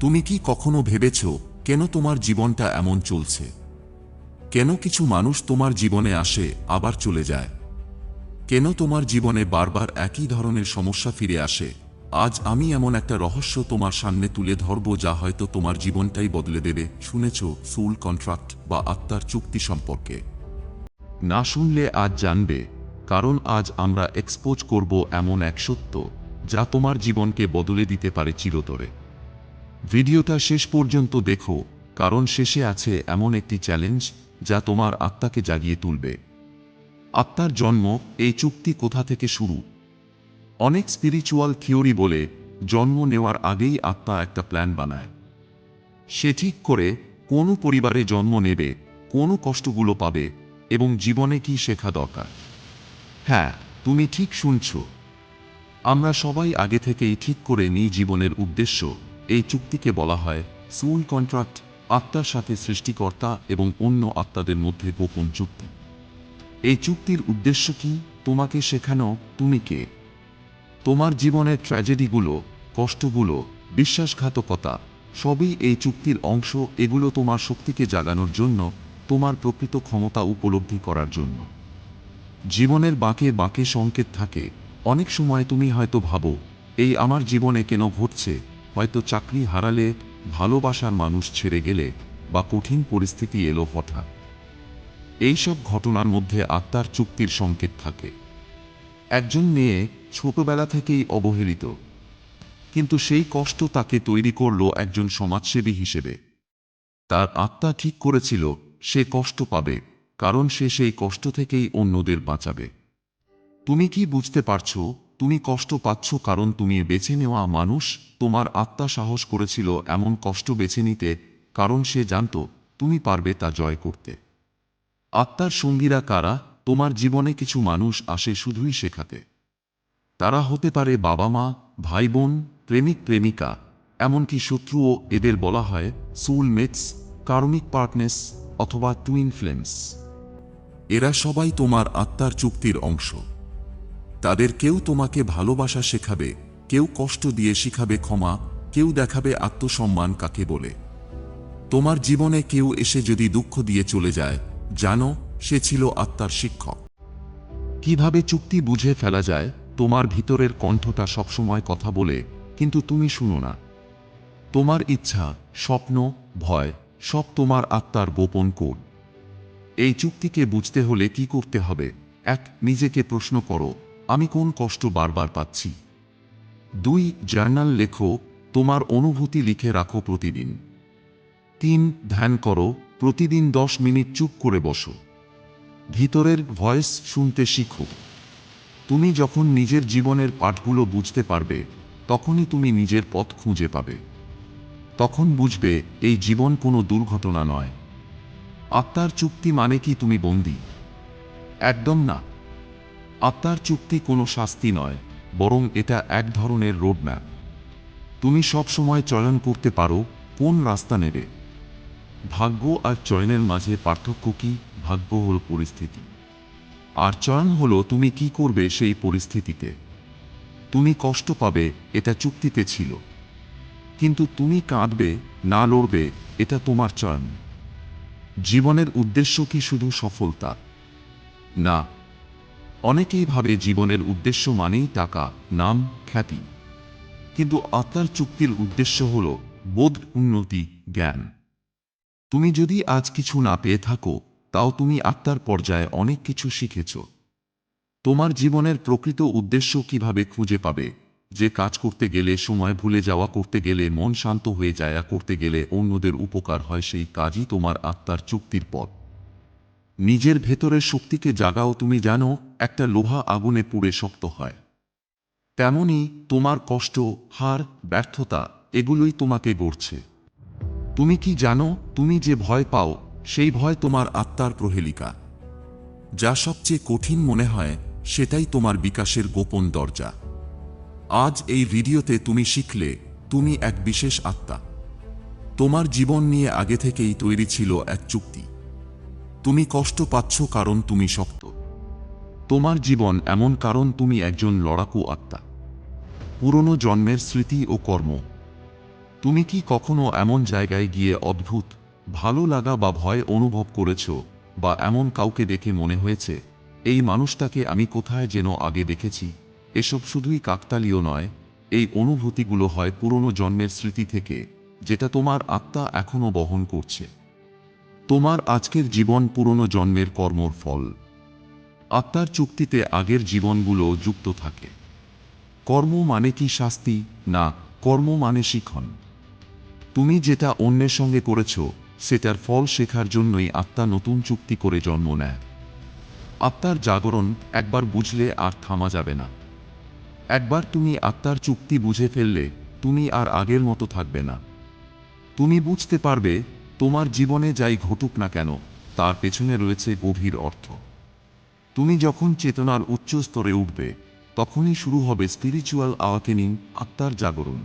তুমি কি কখনো ভেবেছ, কেন তোমার জীবনটা এমন চলছে? কেন কিছু মানুষ তোমার জীবনে আসে, আবার চলে যায়? কেন তোমার জীবনে বারবার একই ধরনের সমস্যা ফিরে আসে? আজ আমি এমন একটা রহস্য তোমার সামনে তুলে ধরব যা হয়তো তোমার জীবনটাই বদলে দেবে, শুনেছ, সুল কন্ট্রাক্ট বা আত্মার চুক্তি সম্পর্কে। না শুনলে আজ জানবে, কারণ আজ আমরা এক্সপোজ করব এমন এক সত্য, যা তোমার জীবনকে বদলে দিতে পারে চিরতরে। ভিডিওটা শেষ পর্যন্ত দেখো, কারণ শেষে আছে এমন একটি চ্যালেঞ্জ যা তোমার আত্মাকে জাগিয়ে তুলবে। আত্মার জন্ম, এই চুক্তি কোথা থেকে শুরু? অনেক স্পিরিচুয়াল থিওরি বলে জন্ম নেওয়ার আগেই আত্মা একটা প্ল্যান বানায়। সে ঠিক করে কোন পরিবারে জন্ম নেবে, কোন কষ্টগুলো পাবে এবং জীবনে কি শেখা দরকার। হ্যাঁ তুমি ঠিক শুনছ। আমরা সবাই আগে থেকেই ঠিক করে নিই জীবনের উদ্দেশ্য। এই চুক্তিকে বলা হয় সুল কন্ট্রাক্ট, আত্মার সাথে সৃষ্টিকর্তা এবং অন্য আত্মাদের মধ্যে গোপন চুক্তি। এই চুক্তির উদ্দেশ্য কি? তোমাকে শেখানো, তুমি কে? তোমার জীবনের ট্র্যাজেডিগুলো, কষ্টগুলো, বিশ্বাসঘাতকতা, সবই এই চুক্তির অংশ, এগুলো তোমার শক্তিকে জাগানোর জন্য, তোমার প্রকৃত ক্ষমতা উপলব্ধি করার জন্য। জীবনের বাঁকে বাঁকে সংকেত থাকে, অনেক সময় তুমি হয়তো ভাবো, এই আমার জীবনে কেন ঘটছে? হয়তো চাকরি হারালে ভালোবাসার মানুষ ছেড়ে গেলে বা কঠিন পরিস্থিতি এলো হঠাৎ। এইসব ঘটনার মধ্যে আত্মার চুক্তির সংকেত থাকে। একজন মেয়ে ছোটবেলা থেকেই অবহেলিত, কিন্তু সেই কষ্ট তাকে তৈরি করল একজন সমাজসেবী হিসেবে। তার আত্মা ঠিক করেছিল, সে কষ্ট পাবে, কারণ সে সেই কষ্ট থেকেই অন্যদের বাঁচাবে। তুমি কি বুঝতে পারছ তুমি কষ্ট পাচ্ছ কারণ তুমি বেছে নেওয়া মানুষ। তোমার আত্মা সাহস করেছিল এমন কষ্ট বেছে নিতে, কারণ সে জানত তুমি পারবে তা জয় করতে। আত্মার সঙ্গীরা কারা? তোমার জীবনে কিছু মানুষ আসে শুধুই শেখাতে। তারা হতে পারে বাবা মা ভাই বোন প্রেমিক, প্রেমিকা, এমনকি শত্রুও, এদের বলা হয় সোলমেটস কার্মিক পার্টনেস অথবা টুইন ফ্লেমস এরা সবাই তোমার আত্মার চুক্তির অংশ। তাদের কেউ তোমাকে ভালোবাসা শেখাবে, কেউ কষ্ট দিয়ে শিখাবে ক্ষমা, কেউ দেখাবে আত্মসম্মান কাকে বলে। তোমার জীবনে কেউ এসে যদি দুঃখ দিয়ে চলে যায়, জানো, সে ছিল আত্মার শিক্ষক। কীভাবে চুক্তি বুঝে ফেলা যায়, তোমার ভিতরের কণ্ঠটা সবসময় কথা বলে, কিন্তু তুমি শুনো না। তোমার ইচ্ছা, স্বপ্ন, ভয়, সব তোমার আত্মার গোপন কোড। এই চুক্তিকে বুঝতে হলে কি করতে হবে? এক, নিজেকে প্রশ্ন করো। আমি কোন কষ্ট বারবার পাচ্ছি? দুই, জার্নাল লেখো, তোমার অনুভূতি লিখে রাখো প্রতিদিন। তিন, ধ্যান করো, প্রতিদিন দশ মিনিট চুপ করে বসো। ভিতরের ভয়েস শুনতে শিখো। তুমি যখন নিজের জীবনের পাঠগুলো বুঝতে পারবে, তখনই তুমি নিজের পথ খুঁজে পাবে। তখন বুঝবে, এই জীবন কোনো দুর্ঘটনা নয়। আত্মার চুক্তি মানে কি তুমি বন্দি? একদম না। আত্মার চুক্তি কোনো শাস্তি নয়, বরং এটা এক ধরনের রোডম্যাপ। তুমি সব সময় চয়ন করতে পারো, কোন রাস্তা নেবে? ভাগ্য আর চয়নের মাঝে পার্থক্য কি? ভাগ্য হল পরিস্থিতি। আর চয়ন হলো তুমি কি করবে সেই পরিস্থিতিতে। তুমি কষ্ট পাবে, এটা চুক্তিতে ছিল। কিন্তু তুমি কাঁদবে, না লড়বে, এটা তোমার চয়ন। জীবনের উদ্দেশ্য কি শুধু সফলতা? না অনেকেই ভাবে জীবনের উদ্দেশ্য মানেই টাকা, নাম, খ্যাতি। কিন্তু আত্মার চুক্তির উদ্দেশ্য হল বোধ, উন্নতি, জ্ঞান। তুমি যদি আজ কিছু না পেয়ে থাকো, তাও তুমি আত্মার পর্যায়ে অনেক কিছু শিখেছ। তোমার জীবনের প্রকৃত উদ্দেশ্য কীভাবে খুঁজে পাবে? যে কাজ করতে গেলে সময় ভুলে যাওয়া, করতে গেলে মন শান্ত হয়ে যায়, করতে গেলে অন্যদের উপকার হয়, সেই কাজই তোমার আত্মার চুক্তির পথ। নিজের ভেতরের শক্তিকে জাগাও, তুমি জানো একটা লোহা আগুনে পুড়ে শক্ত হয়। তেমনি তোমার কষ্ট, হার, ব্যর্থতা, এগুলোই তোমাকে গড়ছে। তুমি কি জানো, তুমি যে ভয় পাও, সেই ভয় তোমার আত্মার প্রহেলিকা। যা সবচেয়ে কঠিন মনে হয়, সেটাই তোমার বিকাশের গোপন দরজা। আজ এই ভিডিওতে তুমি শিখলে, তুমি এক বিশেষ আত্মা। তোমার জীবন নিয়ে আগে থেকেই তৈরি ছিল এক চুক্তি। তুমি কষ্ট পাচ্ছ কারণ তুমি শক্ত। তোমার জীবন এমন কারণ তুমি একজন লড়াকু আত্মা। পুরনো জন্মের স্মৃতি ও কর্ম। তুমি কি কখনো এমন জায়গায় গিয়ে অদ্ভুত, ভালো লাগা বা ভয় অনুভব করেছ বা এমন কাউকে দেখে মনে হয়েছে, এই মানুষটাকে আমি কোথায় যেন আগে দেখেছি? এসব শুধুই কাকতালীয় নয়, এই অনুভূতিগুলো হয় পুরনো জন্মের স্মৃতি থেকে, যেটা তোমার আত্মা এখনও বহন করছে। তোমার আজকের জীবন পুরনো জন্মের কর্মর ফল। আত্মার চুক্তিতে আগের জীবনগুলো যুক্ত থাকে। কর্ম মানে কি শাস্তি? না, কর্ম মানে শিখন। তুমি যেটা অন্যের সঙ্গে করেছ, সেটার ফল শেখার জন্যই আত্মা নতুন চুক্তি করে জন্ম নেয়। আত্মার জাগরণ একবার বুঝলে আর থামা যাবে না। একবার তুমি আত্মার চুক্তি বুঝে ফেললে, তুমি আর আগের মতো থাকবে না। তুমি বুঝতে পারবে তোমার জীবনে যাই ঘটুক না কেন, তার পেছনে রয়েছে গভীর অর্থ। তুমি যখন চেতনার উচ্চ স্তরে উঠবে, তখনই শুরু হবে স্পিরিচুয়াল আওয়াকেনিং আত্মার জাগরণ।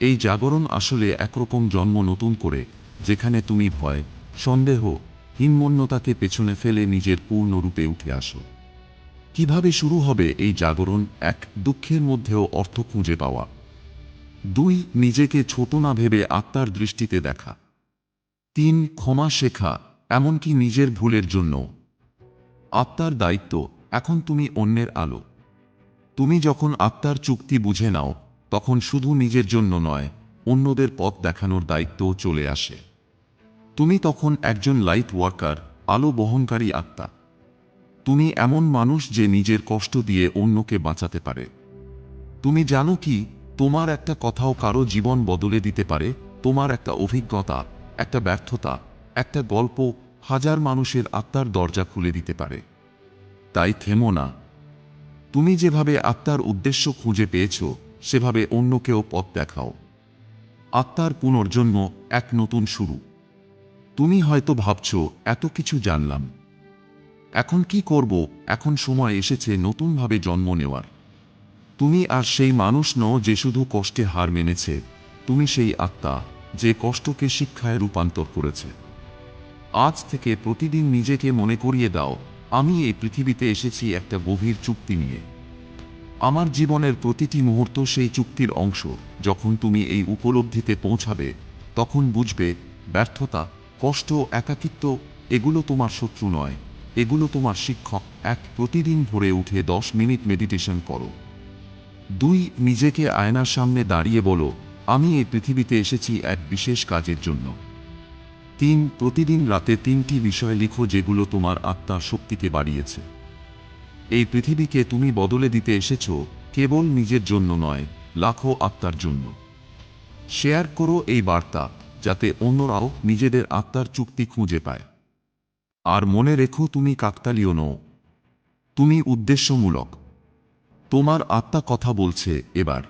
এই জাগরণ আসলে একরকম জন্ম নতুন করে, যেখানে তুমি ভয়, সন্দেহ, হীনমন্যতাকে পেছনে ফেলে নিজের পূর্ণরূপে উঠে আসো। কীভাবে শুরু হবে এই জাগরণ? এক, দুঃখের মধ্যেও অর্থ খুঁজে পাওয়া। দুই, নিজেকে ছোট না ভেবে আত্মার দৃষ্টিতে দেখা। তিন ক্ষমা শেখা, এমনকি নিজের ভুলের জন্য। আত্মার দায়িত্ব, এখন তুমি অন্যের আলো। তুমি যখন আত্মার চুক্তি বুঝে নাও, তখন শুধু নিজের জন্য নয়, অন্যদের পথ দেখানোর দায়িত্বও চলে আসে। তুমি তখন একজন লাইট ওয়ার্কার আলো বহনকারী আত্মা। তুমি এমন মানুষ যে নিজের কষ্ট দিয়ে অন্যকে বাঁচাতে পারে। তুমি জানো কি, তোমার একটা কথাও কারও জীবন বদলে দিতে পারে, তোমার একটা অভিজ্ঞতা। একটা ব্যর্থতা, একটা গল্প হাজার মানুষের আত্মার দরজা খুলে দিতে পারে। তাই থেমো না। তুমি যেভাবে আত্মার উদ্দেশ্য খুঁজে পেয়েছ, সেভাবে অন্যকেও পথ দেখাও। আত্মার পুনর্জন্ম এক নতুন শুরু। তুমি হয়তো ভাবছ, এত কিছু জানলাম। এখন কি করব? এখন সময় এসেছে নতুনভাবে জন্ম নেওয়ার। তুমি আর সেই মানুষ নও যে শুধু কষ্টে হার মেনেছে। তুমি সেই আত্মা। যে কষ্টকে শিক্ষায় রূপান্তর করেছে। আজ থেকে প্রতিদিন নিজেকে মনে করিয়ে দাও, আমি এই পৃথিবীতে এসেছি একটা গভীর চুক্তি নিয়ে। আমার জীবনের প্রতিটি মুহূর্ত সেই চুক্তির অংশ। যখন তুমি এই উপলব্ধিতে পৌঁছাবে, তখন বুঝবে, ব্যর্থতা, কষ্ট, একাকিত্ব, এগুলো তোমার শত্রু নয়। এগুলো তোমার শিক্ষক। এক প্রতিদিন ভরে উঠে দশ মিনিট মেডিটেশন করো। দুই, নিজেকে আয়নার সামনে দাঁড়িয়ে বলো আমি এই পৃথিবীতে এসেছি এক বিশেষ কাজের জন্য। তিন, প্রতিদিন রাতে তিনটি বিষয় লিখো যেগুলো তোমার আত্মার শক্তিকে বাড়িয়েছে। এই পৃথিবীকে তুমি বদলে দিতে এসেছ, কেবল নিজের জন্য নয়, লাখো আত্মার জন্য। শেয়ার করো এই বার্তা, যাতে অন্যরাও নিজেদের আত্মার চুক্তি খুঁজে পায়। আর মনে রেখো তুমি কাকতালীয় নও। তুমি উদ্দেশ্যমূলক। তোমার আত্মা কথা বলছে এবার।